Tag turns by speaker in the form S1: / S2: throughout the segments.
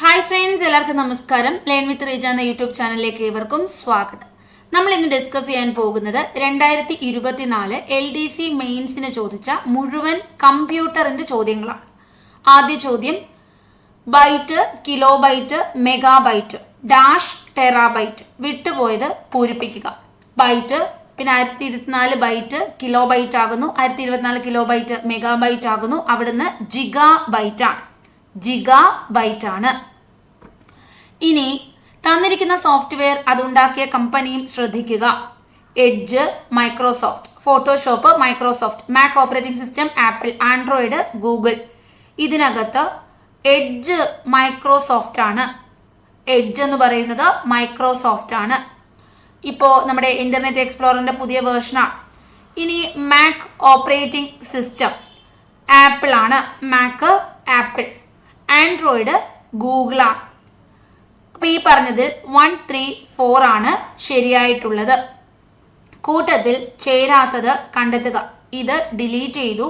S1: Hi friends എല്ലാവർക്കും നമസ്കാരം. Learn with Reeja എന്ന യൂട്യൂബ് ചാനലിലേക്ക് ഏവർക്കും സ്വാഗതം. നമ്മൾ ഇന്ന് ഡിസ്കസ് ചെയ്യാൻ പോകുന്നത് രണ്ടായിരത്തി ഇരുപത്തിനാല് എൽ ഡി സി മെയിൻസിന് ചോദിച്ച മുഴുവൻ കമ്പ്യൂട്ടറിന്റെ ചോദ്യങ്ങളാണ്. ആദ്യ ചോദ്യം byte kilo byte megabyte dash terabyte വിട്ടുപോയത് പൂരിപ്പിക്കുക. ബൈറ്റ് പിന്നെ ആയിരത്തി ഇരുപത്തിനാല് ബൈറ്റ് കിലോ ബൈറ്റ് ആകുന്നു. ആയിരത്തി ഇരുപത്തിനാല് കിലോ ബൈറ്റ് മെഗാബൈറ്റ് ആകുന്നു. അവിടുന്ന് ജിഗാ ബൈറ്റ് ആണ്. ജിഗാ ബൈറ്റ് ആണ്. ഇനി തന്നിരിക്കുന്ന സോഫ്റ്റ്വെയർ അതുണ്ടാക്കിയ കമ്പനിയും ശ്രദ്ധിക്കുക. Edge Microsoft Photoshop Microsoft Mac operating system Apple Android Google ഇതിനകത്ത് എഡ്ജ് മൈക്രോസോഫ്റ്റ് ആണ്. എഡ്ജ് എന്ന് പറയുന്നത് മൈക്രോസോഫ്റ്റ് ആണ്. ഇപ്പോ നമ്മുടെ ഇന്റർനെറ്റ് എക്സ്പ്ലോറിന്റെ പുതിയ വേർഷനാണ് ഇനി മാക് ഓപ്പറേറ്റിംഗ് സിസ്റ്റം ആപ്പിൾ ആണ്. മാക് ആപ്പിൾ ആൻഡ്രോയിഡ് ഗൂഗിളാണ് അപ്പൊ അപ്പോൾ ഈ പറഞ്ഞതിൽ വൺ ത്രീ ഫോർ ആണ് ശരിയായിട്ടുള്ളത്. കൂട്ടത്തിൽ ചേരാത്തത് കണ്ടെത്തുക. ഇത് ഡിലീറ്റ് ചെയ്തു.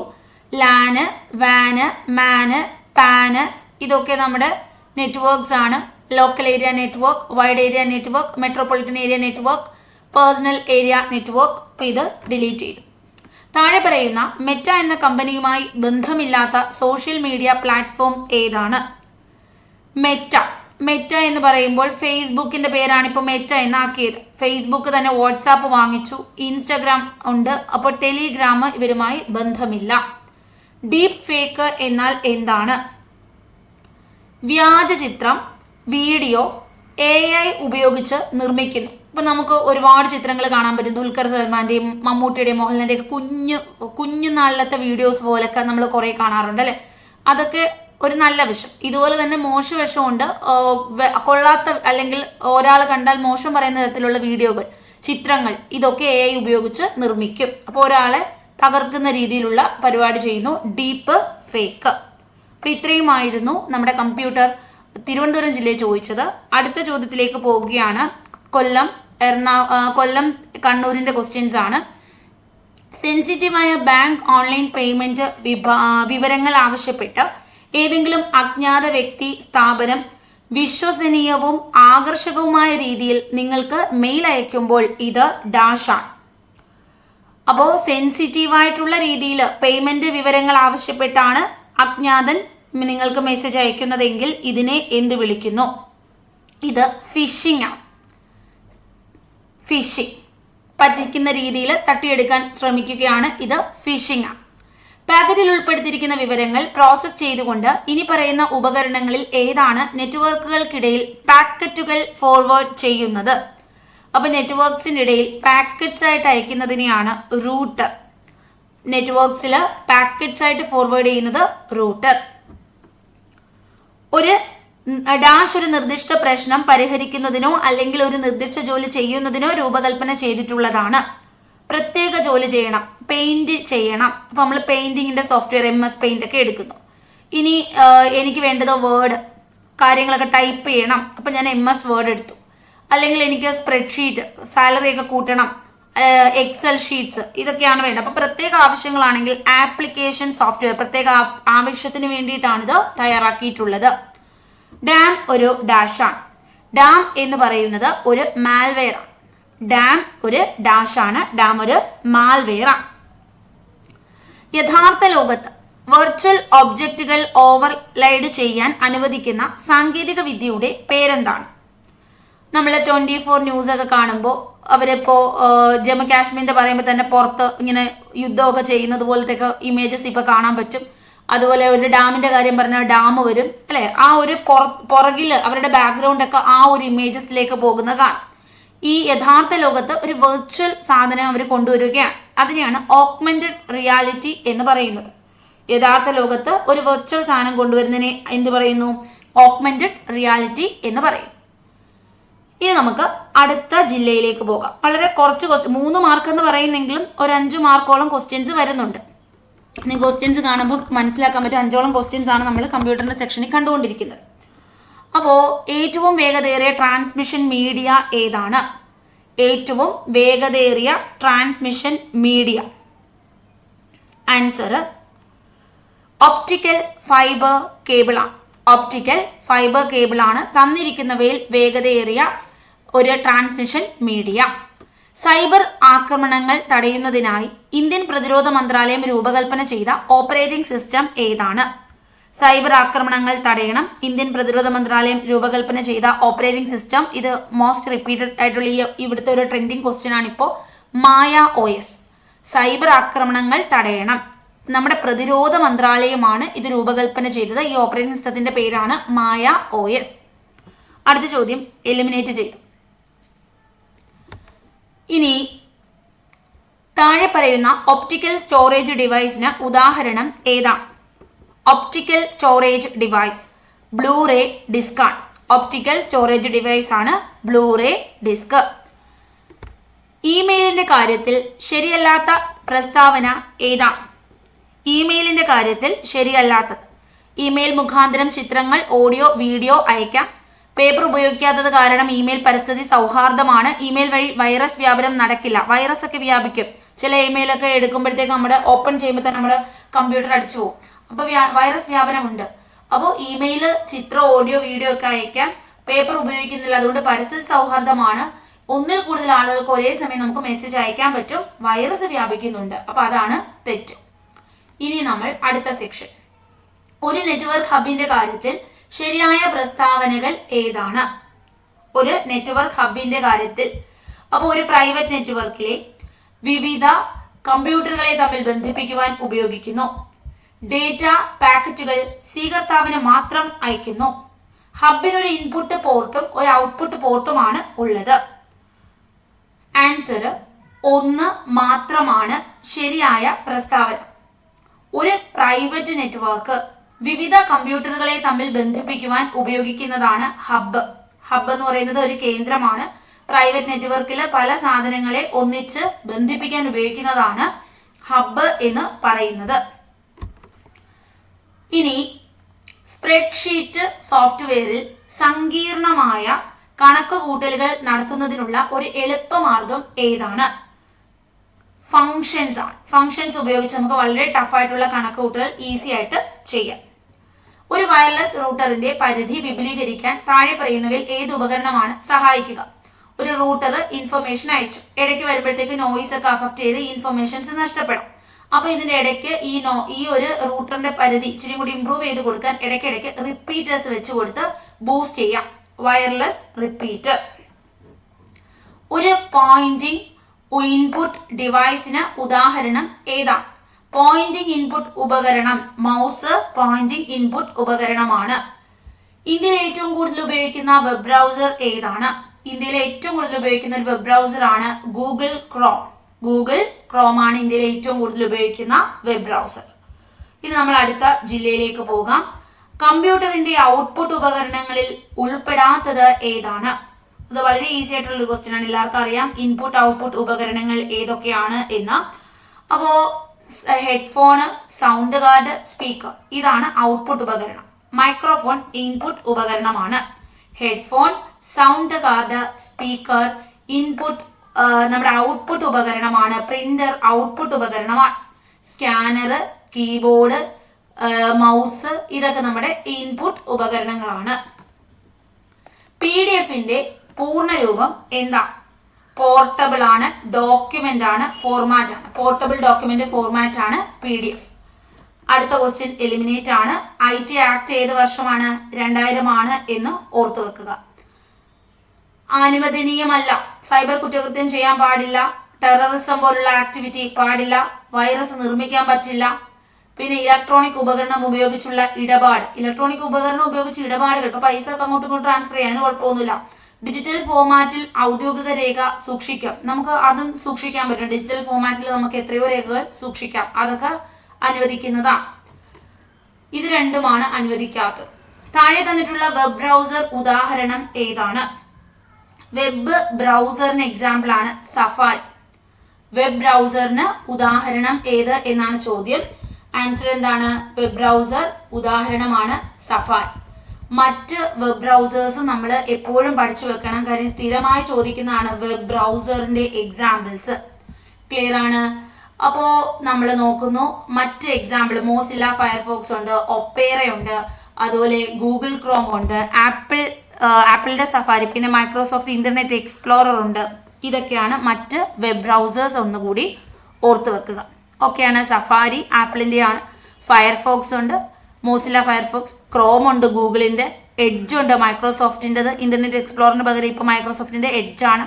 S1: ലാന് വാന് മാന് പാന് ഇതൊക്കെ നമ്മുടെ നെറ്റ്വർക്ക്സ് ആണ്. Local area network wide area network metropolitan area network personal area network അപ്പോൾ ഇത് ഡിലീറ്റ് ചെയ്തു. താഴെ പറയുന്ന മെറ്റ എന്ന കമ്പനിയുമായി ബന്ധമില്ലാത്ത സോഷ്യൽ മീഡിയ പ്ലാറ്റ്ഫോം ഏതാണ്? മെറ്റ. മെറ്റ എന്ന് പറയുമ്പോൾ ഫേസ്ബുക്കിന്റെ പേരാണ് ഇപ്പോൾ മെറ്റ എന്നാക്കിയത്. ഫേസ്ബുക്ക് തന്നെ വാട്സാപ്പ് വാങ്ങിച്ചു. ഇൻസ്റ്റഗ്രാം ഉണ്ട്. അപ്പോൾ ടെലിഗ്രാം ഇവരുമായി ബന്ധമില്ല. ഡീപ് ഫേക്ക് എന്നാൽ എന്താണ്? വ്യാജ ചിത്രം വീഡിയോ എ ഐ ഉപയോഗിച്ച് നിർമ്മിക്കുന്നു. ഇപ്പൊ നമുക്ക് ഒരുപാട് ചിത്രങ്ങൾ കാണാൻ പറ്റും. ദുൽഖർ സൽമാന്റെയും മമ്മൂട്ടിയുടെയും മോഹൻലാലിന്റെയും ഒക്കെ കുഞ്ഞു കുഞ്ഞുനാളിലത്തെ വീഡിയോസ് പോലൊക്കെ നമ്മൾ കുറെ കാണാറുണ്ട് അല്ലെ? അതൊക്കെ ഒരു നല്ല വശം ഇതുപോലെ തന്നെ മോശ വശമുണ്ട് കൊള്ളാത്ത അല്ലെങ്കിൽ ഒരാൾ കണ്ടാൽ മോശം പറയുന്ന തരത്തിലുള്ള വീഡിയോകൾ ചിത്രങ്ങൾ ഇതൊക്കെ എ ഐ ഉപയോഗിച്ച് നിർമ്മിക്കും. അപ്പോൾ ഒരാളെ തകർക്കുന്ന രീതിയിലുള്ള പരിപാടി ചെയ്യുന്നു. ഡീപ്പ് ഫേക്ക് അപ്പൊ ഇത്രയുമായിരുന്നു നമ്മുടെ കമ്പ്യൂട്ടർ തിരുവനന്തപുരം ജില്ലയെ ചോദിച്ചത്. അടുത്ത ചോദ്യത്തിലേക്ക് പോവുകയാണ്. കൊല്ലം എറണാ കൊല്ലം കണ്ണൂരിന്റെ ക്വസ്റ്റ്യൻസ് ആണ്. സെൻസിറ്റീവായ ബാങ്ക് ഓൺലൈൻ പേയ്മെന്റ് വിവരങ്ങൾ ആവശ്യപ്പെട്ട് ഏതെങ്കിലും അജ്ഞാത വ്യക്തി സ്ഥാപനം വിശ്വസനീയവും ആകർഷകവുമായ രീതിയിൽ നിങ്ങൾക്ക് മെയിൽ അയക്കുമ്പോൾ ഇത് ഡാഷാണ് അപ്പോൾ സെൻസിറ്റീവായിട്ടുള്ള രീതിയിൽ പേയ്മെന്റ് വിവരങ്ങൾ ആവശ്യപ്പെട്ടാണ് അജ്ഞാതൻ നിങ്ങൾക്ക് മെസ്സേജ് അയക്കുന്നതെങ്കിൽ ഇതിനെ എന്ത് വിളിക്കുന്നു? ഇത് ഫിഷിംഗ് ആണ്. ഫിഷിംഗ് പറ്റിക്കുന്ന രീതിയിൽ തട്ടിയെടുക്കാൻ ശ്രമിക്കുകയാണ് ഇത് ഫിഷിംഗ് ആണ്. പാക്കറ്റിൽ ഉൾപ്പെടുത്തിയിരിക്കുന്ന വിവരങ്ങൾ പ്രോസസ് ചെയ്തുകൊണ്ട് ഇനി പറയുന്ന ഉപകരണങ്ങളിൽ ഏതാണ് നെറ്റ്വർക്കുകൾക്കിടയിൽ പാക്കറ്റുകൾ ഫോർവേഡ് ചെയ്യുന്നത്? അപ്പൊ നെറ്റ്വർക്സിനിടയിൽ പാക്കറ്റ്സ് ആയിട്ട് അയക്കുന്നതിനെയാണ് റൂട്ടർ നെറ്റ്വർക്സിൽ പാക്കറ്റ്സ് ആയിട്ട് ഫോർവേഡ് ചെയ്യുന്നത് റൂട്ടർ ഒരു ഡാഷ് ഒരു നിർദ്ദിഷ്ട പ്രശ്നം പരിഹരിക്കുന്നതിനോ അല്ലെങ്കിൽ ഒരു നിർദ്ദിഷ്ട ജോലി ചെയ്യുന്നതിനോ രൂപകൽപ്പന ചെയ്തിട്ടുള്ളതാണ്. പ്രത്യേക ജോലി ചെയ്യണം പെയിന്റ് ചെയ്യണം. അപ്പൊ നമ്മൾ പെയിന്റിങ്ങിന്റെ സോഫ്റ്റ്വെയർ എം എസ് പെയിന്റ് ഒക്കെ എടുക്കുന്നു. ഇനി എനിക്ക് വേണ്ടത് വേർഡ് കാര്യങ്ങളൊക്കെ ടൈപ്പ് ചെയ്യണം. അപ്പൊ ഞാൻ എം എസ് വേർഡ് എടുത്തു. അല്ലെങ്കിൽ എനിക്ക് സ്പ്രെഡ്ഷീറ്റ് സാലറി ഒക്കെ കൂട്ടണം. എക്സൽ ഷീറ്റ്സ് ഇതൊക്കെയാണ് വേണ്ടത്. അപ്പൊ പ്രത്യേക ആവശ്യങ്ങളാണെങ്കിൽ ആപ്ലിക്കേഷൻ സോഫ്റ്റ്വെയർ പ്രത്യേക ആവശ്യത്തിന് വേണ്ടിയിട്ടാണ് ഇത് തയ്യാറാക്കിയിട്ടുള്ളത്. ഡാം ഒരു ഡാഷാണ് ഡാം എന്ന് പറയുന്നത് ഒരു മാൽവെയർ ആണ്. ഡാം ഒരു ഡാഷാണ് ഡാം ഒരു മാൽവെയർ ആണ്. യഥാർത്ഥ ലോകത്ത് വെർച്വൽ ഒബ്ജക്റ്റുകൾ ഓവർലൈഡ് ചെയ്യാൻ അനുവദിക്കുന്ന സാങ്കേതിക വിദ്യയുടെ പേരെന്താണ്? നമ്മൾ ട്വന്റി ഫോർ ന്യൂസ് ഒക്കെ കാണുമ്പോൾ അവരിപ്പോ ഏഹ്, ജമ്മു കാശ്മീരിന്റെ പറയുമ്പോൾ തന്നെ പുറത്ത് ഇങ്ങനെ യുദ്ധമൊക്കെ ചെയ്യുന്നത് പോലത്തെ ഒക്കെ ഇമേജസ് ഇപ്പൊ കാണാൻ പറ്റും. അതുപോലെ ഒരു ഡാമിന്റെ കാര്യം പറഞ്ഞാൽ ഡാം വരും അല്ലെ? ആ ഒരു പുറകിൽ അവരുടെ ബാക്ക്ഗ്രൗണ്ട് ഒക്കെ ആ ഒരു ഇമേജസിലേക്ക് പോകുന്നത് കാണാം. ഈ യഥാർത്ഥ ലോകത്ത് ഒരു വെർച്വൽ സാധനം അവർ കൊണ്ടുവരികയാണ്. അതിനെയാണ് ഓഗ്മെന്റഡ് റിയാലിറ്റി എന്ന് പറയുന്നത്. യഥാർത്ഥ ലോകത്ത് ഒരു വെർച്വൽ സാധനം കൊണ്ടുവരുന്നതിനെ എന്ത് പറയുന്നു? ഓഗ്മെന്റഡ് റിയാലിറ്റി എന്ന് പറയും. ഇനി നമുക്ക് അടുത്ത ജില്ലയിലേക്ക് പോകാം. വളരെ കുറച്ച് ക്വസ്റ്റ്യൻ മൂന്ന് മാർക്ക് എന്ന് പറയുന്നെങ്കിലും ഒരു അഞ്ച് മാർക്കോളം ക്വസ്റ്റ്യൻസ് വരുന്നുണ്ട്. ക്വസ്റ്റ്യൻസ് കാണുമ്പോൾ മനസ്സിലാക്കാൻ പറ്റും അഞ്ചോളം ക്വസ്റ്റ്യൻസ് ആണ് നമ്മൾ കമ്പ്യൂട്ടറിന്റെ സെക്ഷനിൽ കണ്ടുകൊണ്ടിരിക്കുന്നത്. അപ്പോൾ ഏറ്റവും വേഗതയേറിയ ട്രാൻസ്മിഷൻ മീഡിയ ഏതാണ്? ഏറ്റവും വേഗതയേറിയ transmission media answer optical fibre കേബിളാണ് optical fibre ആണ് തന്നിരിക്കുന്നവയിൽ വേഗതയേറിയ ഒരു ട്രാൻസ്മിഷൻ മീഡിയ സൈബർ ആക്രമണങ്ങൾ തടയുന്നതിനായി ഇന്ത്യൻ പ്രതിരോധ മന്ത്രാലയം രൂപകൽപ്പന ചെയ്ത ഓപ്പറേറ്റിംഗ് സിസ്റ്റം ഏതാണ്? സൈബർ ആക്രമണങ്ങൾ തടയണം ഇന്ത്യൻ പ്രതിരോധ മന്ത്രാലയം രൂപകൽപ്പന ചെയ്ത ഓപ്പറേറ്റിംഗ് സിസ്റ്റം ഇത് മോസ്റ്റ് റിപ്പീറ്റഡ് ആയിട്ടുള്ള ഈ ഇവിടുത്തെ ഒരു ട്രെൻഡിങ് ക്വസ്റ്റ്യൻ ആണ് ഇപ്പോൾ മായ ഒ എസ് സൈബർ ആക്രമണങ്ങൾ തടയണം. നമ്മുടെ പ്രതിരോധ മന്ത്രാലയമാണ് ഇത് രൂപകൽപ്പന ചെയ്തത്. ഈ ഓപ്പറേറ്റിംഗ് സിസ്റ്റത്തിന്റെ പേരാണ് മായ ഒ എസ്. അടുത്ത ചോദ്യം എലിമിനേറ്റ് ചെയ്തു. ഇനി താഴെ പറയുന്ന ഒപ്റ്റിക്കൽ സ്റ്റോറേജ് ഡിവൈസിന് ഉദാഹരണം ഏതാണ് optical storage device Blu-ray disc ആണ്. ഒപ്റ്റിക്കൽ സ്റ്റോറേജ് ഡിവൈസ് ആണ് ബ്ലൂറേ ഡിസ്ക് ഇമെയിലിന്റെ കാര്യത്തിൽ ശരിയല്ലാത്ത പ്രസ്താവന ഏതാണ് ഇമെയിലിന്റെ കാര്യത്തിൽ ശരിയല്ലാത്തത്. ഇമെയിൽ മുഖാന്തരം ചിത്രങ്ങൾ ഓഡിയോ വീഡിയോ അയക്കാം. പേപ്പർ ഉപയോഗിക്കാത്തത് കാരണം ഇമെയിൽ പരിസ്ഥിതി സൗഹാർദ്ദമാണ്. ഇമെയിൽ വഴി വൈറസ് വ്യാപനം നടക്കില്ല. വൈറസ് ഒക്കെ വ്യാപിക്കും. ചില ഇമെയിലൊക്കെ എടുക്കുമ്പോഴത്തേക്ക് നമ്മുടെ ഓപ്പൺ ചെയ്യുമ്പോൾ തന്നെ നമ്മുടെ കമ്പ്യൂട്ടർ അടിച്ചു പോകും. അപ്പോൾ വൈറസ് വ്യാപനമുണ്ട്. അപ്പോൾ ഇമെയിൽ ചിത്രം ഓഡിയോ വീഡിയോ ഒക്കെ അയക്കാം. പേപ്പർ ഉപയോഗിക്കുന്നില്ല. അതുകൊണ്ട് പരിസ്ഥിതി സൗഹാർദ്ദമാണ്. ഒന്നിൽ കൂടുതൽ ആളുകൾക്ക് ഒരേ സമയം നമുക്ക് മെസ്സേജ് അയക്കാൻ പറ്റും. വൈറസ് വ്യാപിക്കുന്നുണ്ട്. അപ്പൊ അതാണ് തെറ്റ്. ഇനി നമ്മൾ അടുത്ത സെക്ഷൻ ഒരു നെറ്റ്വർക്ക് ഹബിന്റെ കാര്യത്തിൽ ശരിയായ പ്രസ്താവനകൾ ഏതാണ്? ഒരു നെറ്റ്വർക്ക് ഹബിന്റെ കാര്യത്തിൽ അപ്പോൾ ഒരു പ്രൈവറ്റ് നെറ്റ്വർക്കിലെ വിവിധ കമ്പ്യൂട്ടറുകളെ തമ്മിൽ ബന്ധിപ്പിക്കുവാൻ ഉപയോഗിക്കുന്നു. ഡേറ്റ പാക്കറ്റുകൾ സ്വീകർത്താവിന് മാത്രം അയക്കുന്നു. ഹബിനൊരു ഇൻപുട്ട് പോർട്ടും ഒരു ഔട്ട്പുട്ട് പോർട്ടുമാണ് ഉള്ളത്. ആൻസർ ഒന്ന് മാത്രമാണ് ശരിയായ പ്രസ്താവന. ഒരു പ്രൈവറ്റ് നെറ്റ്വർക്ക് വിവിധ കമ്പ്യൂട്ടറുകളെ തമ്മിൽ ബന്ധിപ്പിക്കുവാൻ ഉപയോഗിക്കുന്നതാണ് ഹബ്ബ് ഹബ്ബ് എന്ന് പറയുന്നത് ഒരു കേന്ദ്രമാണ്. പ്രൈവറ്റ് നെറ്റ്വർക്കിൽ പല സാധനങ്ങളെ ഒന്നിച്ച് ബന്ധിപ്പിക്കാൻ ഉപയോഗിക്കുന്നതാണ് ഹബ്ബ് എന്ന് പറയുന്നത്. ഇനി സ്പ്രെഡ്ഷീറ്റ് സോഫ്റ്റ്വെയറിൽ സങ്കീർണമായ കണക്ക് കൂട്ടലുകൾ നടത്തുന്നതിനുള്ള ഒരു എളുപ്പമാർഗം ഏതാണ്? ഫങ്ഷൻസ് ആണ്. ഫങ്ഷൻസ് ഉപയോഗിച്ച് നമുക്ക് വളരെ ടഫായിട്ടുള്ള കണക്ക് കൂട്ടുകൾ ഈസി ആയിട്ട് ചെയ്യാം. ഒരു വയർലെസ് റൂട്ടറിന്റെ പരിധി വിപുലീകരിക്കാൻ താഴെ പറയുന്നവയിൽ ഏത് ഉപകരണമാണ് സഹായിക്കുക? ഒരു റൂട്ടർ ഇൻഫർമേഷൻ അയച്ചു. ഇടയ്ക്ക് വരുമ്പോഴത്തേക്ക് നോയിസ് ഒക്കെ അഫക്ട് ചെയ്ത് ഈ ഇൻഫർമേഷൻസ് നഷ്ടപ്പെടും. അപ്പൊ ഇതിന്റെ ഇടയ്ക്ക് ഈ നോ ഈ ഒരു റൂട്ടറിന്റെ പരിധി ഇച്ചിരി കൂടി ഇമ്പ്രൂവ് ചെയ്ത് കൊടുക്കാൻ ഇടയ്ക്കിടയ്ക്ക് റിപ്പീറ്റേഴ്സ് വെച്ച് കൊടുത്ത് ബൂസ്റ്റ് ചെയ്യാം. വയർലെസ് റിപ്പീറ്റർ ഒരു പോയിന്റിംഗ് ഇൻപുട്ട് ഡിവൈസിന് ഉദാഹരണം ഏതാ? പോയിന്റിംഗ് ഇൻപുട്ട് ഉപകരണം. മൗസ് പോയിന്റിംഗ് ഇൻപുട്ട് ഉപകരണമാണ്. ഇന്ത്യയിൽ ഏറ്റവും കൂടുതൽ ഉപയോഗിക്കുന്ന വെബ് ബ്രൗസർ ഏതാണ്? ഇന്ത്യയിലെ ഏറ്റവും കൂടുതൽ ഉപയോഗിക്കുന്ന ഒരു വെബ് ബ്രൗസർ ആണ് ഗൂഗിൾ ക്രോം ഗൂഗിൾ ക്രോം ആണ് ഇന്ത്യയിലെ ഏറ്റവും കൂടുതൽ ഉപയോഗിക്കുന്ന വെബ് ബ്രൗസർ ഇനി നമ്മൾ അടുത്ത ജില്ലയിലേക്ക് പോകാം. കമ്പ്യൂട്ടറിന്റെ ഔട്ട്പുട്ട് ഉപകരണങ്ങളിൽ ഉൾപ്പെടാത്തത് ഏതാണ്? ഇത് വളരെ ഈസി ആയിട്ടുള്ള ഒരു ക്വസ്റ്റ്യൻ ആണ്. എല്ലാവർക്കും അറിയാം. ഇൻപുട്ട് ഔട്ട്പുട്ട് ഉപകരണങ്ങൾ ഏതൊക്കെയാണ് എന്ന്. അപ്പോ ഹെഡ്ഫോൺ സൗണ്ട് കാർഡ് സ്പീക്കർ ഇതാണ് ഔട്ട്പുട്ട് ഉപകരണം. മൈക്രോഫോൺ ഇൻപുട്ട് ഉപകരണമാണ്. Headphone sound card speaker input നമ്മുടെ ഔട്ട്പുട്ട് ഉപകരണമാണ്. പ്രിന്റർ ഔട്ട്പുട്ട് ഉപകരണമാണ്. സ്കാനർ കീബോർഡ് മൗസ് ഇതൊക്കെ നമ്മുടെ ഇൻപുട്ട് ഉപകരണങ്ങളാണ്. പി ഡി എഫിന്റെ പൂർണരൂപം എന്താ? പോർട്ടബിൾ ആണ് ഡോക്യുമെന്റ് ആണ് ഫോർമാറ്റ് ആണ്. പോർട്ടബിൾ ഡോക്യുമെന്റ് ഫോർമാറ്റ് ആണ് പി ഡി എഫ് അടുത്ത ക്വസ്റ്റ്യൻ എലിമിനേറ്റ് ആണ്. ഐ ടി ആക്ട് ഏത് വർഷമാണ്? രണ്ടായിരം ആണ് എന്ന് ഓർത്തു വെക്കുക. അനുവദനീയമല്ല. സൈബർ കുറ്റകൃത്യം ചെയ്യാൻ പാടില്ല. ടെററിസം പോലുള്ള ആക്ടിവിറ്റി പാടില്ല. വൈറസ് നിർമ്മിക്കാൻ പറ്റില്ല. പിന്നെ ഇലക്ട്രോണിക് ഉപകരണം ഉപയോഗിച്ചുള്ള ഇടപാട്. ഇലക്ട്രോണിക് ഉപകരണം ഉപയോഗിച്ച് ഇടപാടുകൾ. ഇപ്പൊ പൈസ ഒക്കെ അങ്ങോട്ടും ഇങ്ങോട്ടും ട്രാൻസ്ഫർ ചെയ്യാൻ കുഴപ്പമൊന്നുമില്ല. ഡിജിറ്റൽ ഫോമാറ്റിൽ ഔദ്യോഗിക രേഖ സൂക്ഷിക്കാം. നമുക്ക് അതും സൂക്ഷിക്കാൻ പറ്റും. ഡിജിറ്റൽ ഫോമാറ്റിൽ നമുക്ക് എത്രയോ രേഖകൾ സൂക്ഷിക്കാം. അതൊക്കെ അനുവദിക്കുന്നതാണ് ഇത് രണ്ടുമാണ് അനുവദിക്കാത്തത്. താഴെ തന്നിട്ടുള്ള വെബ് ബ്രൗസർ ഉദാഹരണം ഏതാണ്? വെബ് ബ്രൗസറിന് എക്സാമ്പിൾ ആണ് സഫാരി വെബ് ബ്രൗസറിന് ഉദാഹരണം ഏത് എന്നാണ് ചോദ്യം. ആൻസർ എന്താണ്? വെബ് ബ്രൗസർ ഉദാഹരണമാണ് സഫാരി മറ്റ് വെബ് ബ്രൗസേഴ്സ് നമ്മൾ എപ്പോഴും പഠിച്ചു വെക്കണം. കാര്യം സ്ഥിരമായി ചോദിക്കുന്നതാണ് വെബ് ബ്രൗസറിന്റെ എക്സാമ്പിൾസ് ക്ലിയർ ആണ്? അപ്പോ നമ്മൾ നോക്കുന്നു മറ്റ് എക്സാമ്പിൾ മോസില്ല ഫയർഫോക്സ് ഉണ്ട് ഒപ്പേറ ഉണ്ട് അതുപോലെ ഗൂഗിൾ ക്രോം ഉണ്ട് ആപ്പിൾ ആപ്പിളിന്റെ സഫാരി പിന്നെ മൈക്രോസോഫ്റ്റ് ഇന്റർനെറ്റ് എക്സ്പ്ലോറർ ഉണ്ട്. ഇതൊക്കെയാണ് മറ്റ് വെബ് ബ്രൗസേഴ്സ് ഒന്നുകൂടി ഓർത്ത് വെക്കുക. ഓക്കെയാണ് സഫാരി ആപ്പിളിന്റെയാണ് ഫയർഫോക്സ് ഉണ്ട്. മോസില ഫയർഫോക്സ് ക്രോം ഉണ്ട് ഗൂഗിളിന്റെ എഡ്ജ് ഉണ്ട് മൈക്രോസോഫ്റ്റിന്റെത് ഇന്റർനെറ്റ് എക്സ്പ്ലോറിന് പകരം ഇപ്പോൾ എഡ്ജ് ആണ്.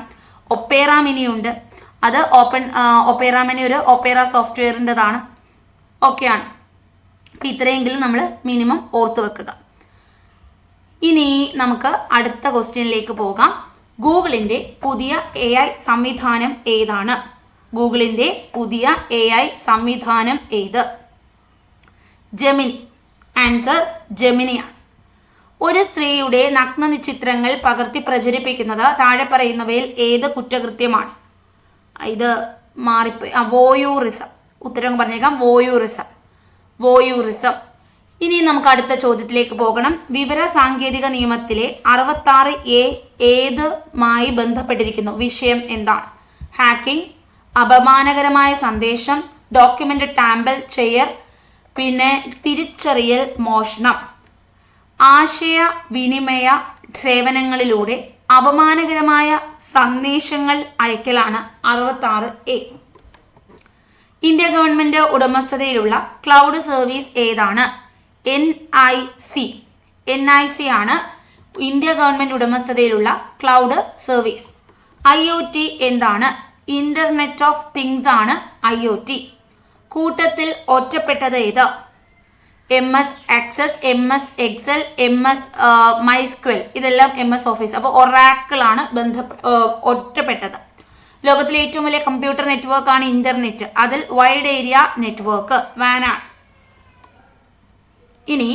S1: ഒപ്പേറ മിനി ഉണ്ട്. അത് ഓപ്പൺ ഒപ്പേറ മിനി ഒരു ഒപ്പേറ സോഫ്റ്റ്വെയറിന്റെതാണ് ഓക്കെയാണ് അപ്പം ഇത്രയെങ്കിലും നമ്മൾ മിനിമം ഓർത്തു വെക്കുക. ഇനി നമുക്ക് അടുത്ത ക്വസ്റ്റ്യനിലേക്ക് പോകാം. ഗൂഗിളിന്റെ പുതിയ എ ഐ സംവിധാനം ഏതാണ്? ഗൂഗിളിന്റെ പുതിയ എ ഐ സംവിധാനം ഏത്? ജെമിനി ആൻസർ ജെമിനിയാണ്. ഒരു സ്ത്രീയുടെ നഗ്ന ചിത്രങ്ങൾ പകർത്തി പ്രചരിപ്പിക്കുന്നത് താഴെ പറയുന്നവയിൽ ഏത് കുറ്റകൃത്യമാണ്? ഇത് മാറിപ്പോയി ആ വോയൂറിസം. ഉത്തരം പറഞ്ഞേക്കാം വോയൂറിസം. വോയൂറിസം. ഇനി നമുക്ക് അടുത്ത ചോദ്യത്തിലേക്ക് പോകണം. വിവര സാങ്കേതിക നിയമത്തിലെ അറുപത്താറ് എ ഏതുമായി ബന്ധപ്പെട്ടിരിക്കുന്നു? വിഷയം എന്താണ്? ഹാക്കിംഗ് അപമാനകരമായ സന്ദേശം ഡോക്യുമെന്റ് ടാമ്പൽ ചെയ്യർ പിന്നെ തിരിച്ചറിയൽ മോഷണം. ആശയ വിനിമയ സേവനങ്ങളിലൂടെ അപമാനകരമായ സന്ദേശങ്ങൾ അയക്കലാണ് അറുപത്താറ് എ. ഇന്ത്യ ഗവൺമെന്റ് ഉടമസ്ഥതയിലുള്ള ക്ലൗഡ് സർവീസ് ഏതാണ്? N I C. N I C ആണ് ഇന്ത്യ ഗവൺമെന്റ് ഉടമസ്ഥതയിലുള്ള cloud service. I O T എന്താണ്? ഇന്റർനെറ്റ് ഓഫ് തിങ്സ് ആണ് ഐ ഒ ടി. കൂട്ടത്തിൽ ഒറ്റപ്പെട്ടത് ഇത്. M S access M S Excel M S MySQL ഇതെല്ലാം എം എസ് ഓഫീസ് അപ്പോൾ ഒറാക്കിളാണ് ആണ് ഒറ്റപ്പെട്ടത്. ലോകത്തിലെ ഏറ്റവും വലിയ കമ്പ്യൂട്ടർ നെറ്റ്വർക്ക് ആണ് ഇന്റർനെറ്റ് അതിൽ വൈഡ് ഏരിയ നെറ്റ്വർക്ക് വാനാണ് ഇനി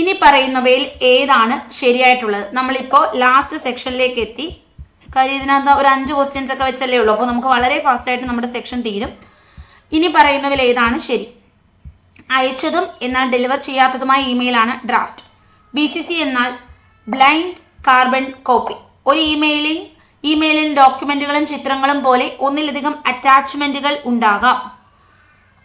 S1: ഇനി പറയുന്നവയിൽ ഏതാണ് ശരിയായിട്ടുള്ളത്? നമ്മളിപ്പോൾ ലാസ്റ്റ് സെക്ഷനിലേക്ക് എത്തി. കാര്യം ഇതിനകത്ത് ഒരു അഞ്ച് ക്വസ്റ്റ്യൻസ് ഒക്കെ വെച്ചല്ലേ ഉള്ളൂ. അപ്പോൾ നമുക്ക് വളരെ ഫാസ്റ്റ് ആയിട്ട് നമ്മുടെ സെക്ഷൻ തീരും. ഇനി പറയുന്നവയിൽ ഏതാണ് ശരി? അയച്ചതും എന്നാൽ ഡെലിവർ ചെയ്യാത്തതുമായ ഇമെയിലാണ് ഡ്രാഫ്റ്റ് ബി സി സി എന്നാൽ ബ്ലൈൻഡ് കാർബൺ കോപ്പി ഒരു ഇമെയിലിൽ ഇമെയിലിൽ ഡോക്യുമെന്റുകളും ചിത്രങ്ങളും പോലെ ഒന്നിലധികം അറ്റാച്ച്മെന്റുകൾ ഉണ്ടാകാം.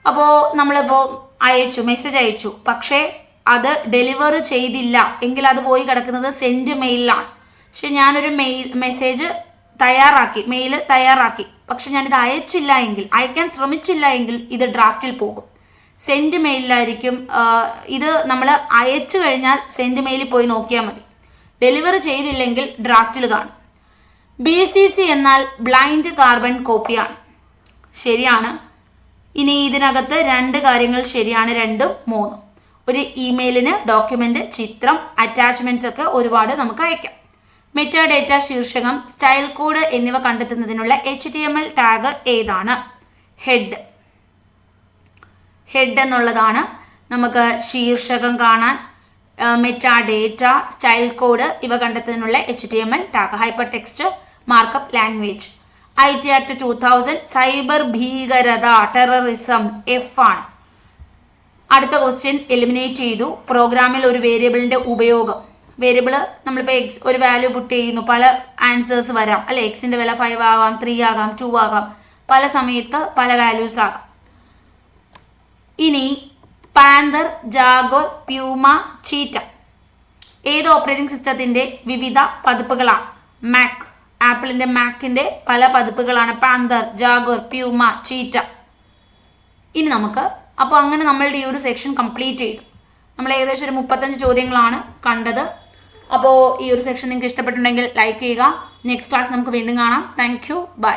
S1: അപ്പോൾ നമ്മളിപ്പോൾ അയച്ചു മെസ്സേജ് അയച്ചു. പക്ഷേ അത് ഡെലിവർ ചെയ്തില്ല. എങ്കിൽ അത് പോയി കിടക്കുന്നത് സെൻഡ് മെയിലിലാണ് പക്ഷെ ഞാനൊരു മെയിൽ മെസ്സേജ് തയ്യാറാക്കി മെയിൽ തയ്യാറാക്കി. പക്ഷെ ഞാനിത് അയച്ചില്ല എങ്കിൽ അയക്കാൻ ശ്രമിച്ചില്ല എങ്കിൽ ഇത് ഡ്രാഫ്റ്റിൽ പോകും. സെൻഡ് മെയിലായിരിക്കും ഇത് നമ്മൾ അയച്ചു കഴിഞ്ഞാൽ സെൻഡ് മെയിലിൽ പോയി നോക്കിയാൽ മതി. ഡെലിവർ ചെയ്തില്ലെങ്കിൽ ഡ്രാഫ്റ്റിൽ കാണും. ബി സി സി എന്നാൽ ബ്ലൈൻഡ് കാർബൺ കോപ്പിയാണ് ശരിയാണ്. ഇനി ഇതിനകത്ത് രണ്ട് കാര്യങ്ങൾ ശരിയാണ് രണ്ടും മൂന്നും. ഒരു ഇമെയിലിന് ഡോക്യുമെന്റ് ചിത്രം അറ്റാച്ച്മെന്റ്സ് ഒക്കെ ഒരുപാട് നമുക്ക് അയക്കാം. മെറ്റാ ഡേറ്റ ശീർഷകം സ്റ്റൈൽ കോഡ് എന്നിവ കണ്ടെത്തുന്നതിനുള്ള H T M L tag ഏതാണ്? ഹെഡ് ഹെഡ് എന്നുള്ളതാണ് നമുക്ക് ശീർഷകം കാണാൻ മെറ്റാ ഡേറ്റ സ്റ്റൈൽ കോഡ് ഇവ കണ്ടെത്തുന്നതിനുള്ള H T M L tag hypertext markup language I T act two thousand cyber ഭീകരത ടെററിസം എഫ് ആണ്. അടുത്ത ക്വസ്റ്റ്യൻ എലിമിനേറ്റ് ചെയ്തു. പ്രോഗ്രാമിൽ ഒരു വേരിയബിളിന്റെ ഉപയോഗം. വേരിയബിൾ നമ്മളിപ്പോൾ എക്സ് ഒരു വാല്യൂ പുട്ട് ചെയ്യുന്നു പല ആൻസേഴ്സ് വരാം. അല്ലെ എക്സിന്റെ വില ഫൈവ് ആകാം ത്രീ ആകാം ടു ആകാം. പല സമയത്ത് പല വാല്യൂസ് ആകാം. ഇനി പാന്തർ ജാഗോർ പ്യൂമ ചീറ്റ ഏത് ഓപ്പറേറ്റിംഗ് സിസ്റ്റത്തിന്റെ വിവിധ പതിപ്പുകളാണ്? മാക് ആപ്പിളിന്റെ മാക്കിന്റെ പല പതിപ്പുകളാണ് പാന്തർ ജാഗോർ പ്യൂമ ചീറ്റ ഇനി നമുക്ക് അപ്പോൾ അങ്ങനെ നമ്മളുടെ ഈ ഒരു സെക്ഷൻ കംപ്ലീറ്റ് ചെയ്തു. നമ്മൾ ഏകദേശം ഒരു മുപ്പത്തഞ്ച് ചോദ്യങ്ങളാണ് കണ്ടത്. അപ്പോൾ ഈ ഒരു സെക്ഷൻ നിങ്ങൾക്ക് ഇഷ്ടപ്പെട്ടുണ്ടെങ്കിൽ ലൈക്ക് ചെയ്യുക. നെക്സ്റ്റ് ക്ലാസ് നമുക്ക് വീണ്ടും കാണാം. Thank you by